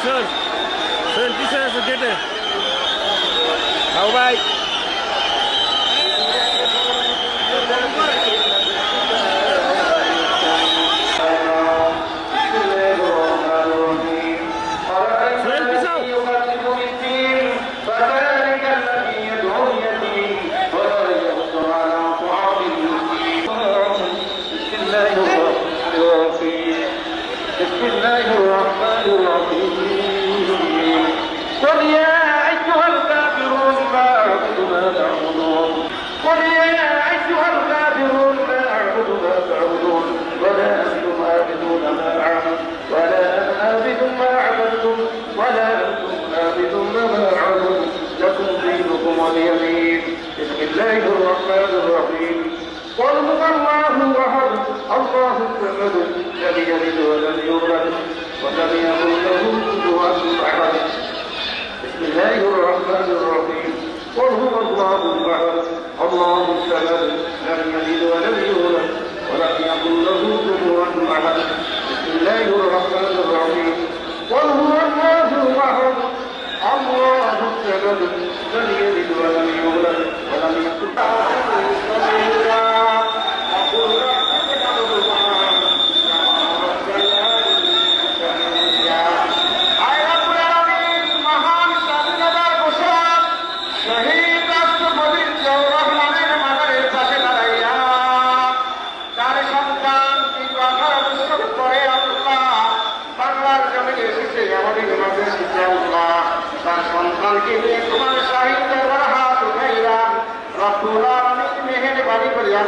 Sir, Sir, this is a data. How about? قل يا أيها الكافرون ما أعبد ما تعبدون. قل يا أيها الكافرون ما أعبد ما تعبدون. ولا أنتم عابدون ما أعبد ولا أنا عابد ما عبدتم. ولا أنتم عابدون ما أعبد لكم دينكم ولي دين بسم الله الرحمن الرحيم. قل هو الله أحد. الله الصمد. لم يلد ولم يولد. ولم يكن له كفوا أحد بسم الله الرحمن الرحيم قل هو الله احد الصمد لم ولم يولد ولم يكن له كفوا احد بسم الله الرحمن الرحيم দিলে তোমার সাহিত্য হাত উঠাইলাম। রসুল অনেক মেহেরবানি করিয়া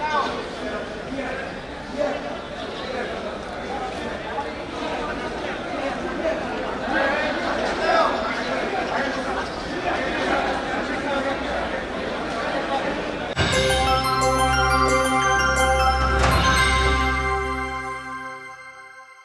Não.